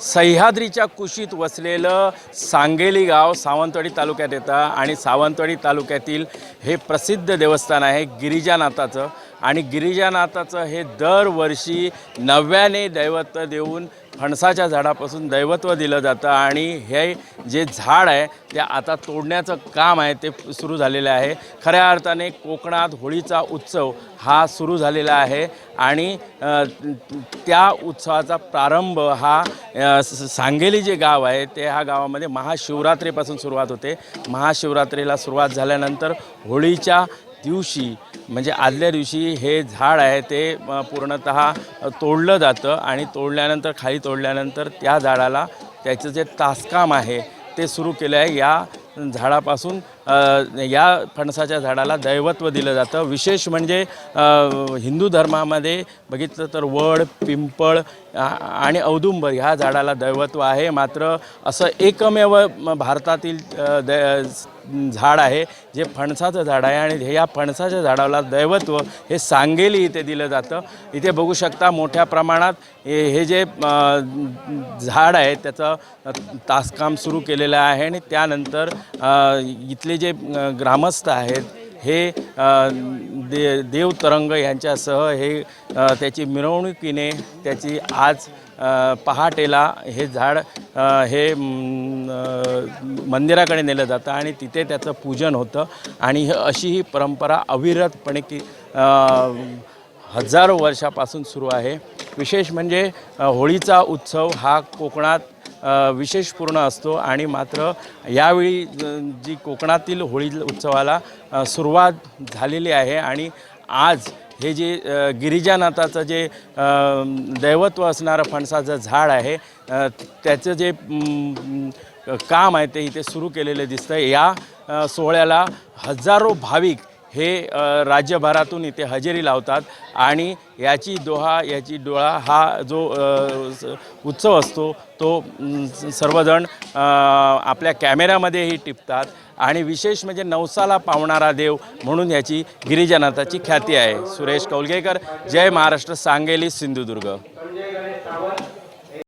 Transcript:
सह्याद्रीच्या कुशीत वसलेलं सांगेली गाव सावंतवाडी तालुक्यात येतं आणि सावंतवाडी तालुक्यातील हे प्रसिद्ध देवस्थान आहे गिरिजानाथाचं. आणि गिरिजानाथाचं हे दरवर्षी नव्याने दैवत्व देऊन फणसाच्या झाडापासून दैवत्व दिलं जातं आणि हे जे झाड आहे ते आता तोडण्याचं काम आहे ते सुरू झालेलं आहे. खऱ्या अर्थाने कोकणात होळीचा उत्सव हा सुरू झालेला आहे आणि त्या उत्सवाचा प्रारंभ हा स- सांगेली जे गाव आहे ते ह्या गावामध्ये महाशिवरात्रीपासून सुरुवात होते. महाशिवरात्रीला सुरुवात झाल्यानंतर होळीच्या दिवशी म्हणजे आदल्या दिवशी हे झाड आहे ते पूर्णत पूर्णतः तोडलं जातं आणि तोडल्यानंतर खाली तोडल्यानंतर त्या झाडाला त्याचं जे तासकाम आहे ते सुरू केलं आहे या झाडापासून या फणसाच्या झाडाला दैवत्व दिलं जातं. विशेष म्हणजे हिंदू धर्मामध्ये बघितलं तर वड पिंपळ आणि औदुंबर ह्या झाडाला दैवत्व आहे. मात्र असं एकमेव भारतातील द झाड आहे जे फणसाचं झाड आहे आणि हे या फणसाच्या झाडाला दैवत्व हे सांगेली इथे दिलं जातं. इथे बघू शकता मोठ्या प्रमाणात हे हे जे झाड आहे त्याचं तासकाम सुरू केलेलं आहे आणि त्यानंतर इथले जे ग्रामस्थ आहेत हे दे देव तरंग यांच्यासह हे त्याची मिरवणुकीने त्याची आज पहाटेला हे झाड हे मंदिराकडे नेलं जातं आणि तिथे त्याचं पूजन होतं. आणि ही- अशी ही परंपरा अविरतपणे की हजारो वर्षापासून सुरू आहे. विशेष म्हणजे होळीचा उत्सव हा कोकणात विशेष विशेषपूर्ण असतो आणि मात्र यावेळी जी कोकणातील होळी उत्सवाला सुरुवात झालेली आहे आणि आज हे जे गिरिजानाथाचं जे दैवत्व असणारं फणसाचं झाड आहे त्याचं जे काम आहे ते इथे सुरू केलेलं दिसतं या सोहळ्याला हजारो भाविक हे राज्यभरातून इथे हजेरी लावतात आणि याची दोहा याची डोळा हा जो उत्सव असतो तो सर्वजण आपल्या कॅमेऱ्यामध्येही टिपतात आणि विशेष म्हणजे नवसाला पावणारा देव म्हणून याची गिरिजनाथाची ख्याती आहे. सुरेश कौलगेकर जय महाराष्ट्र सांगेली सिंधुदुर्ग.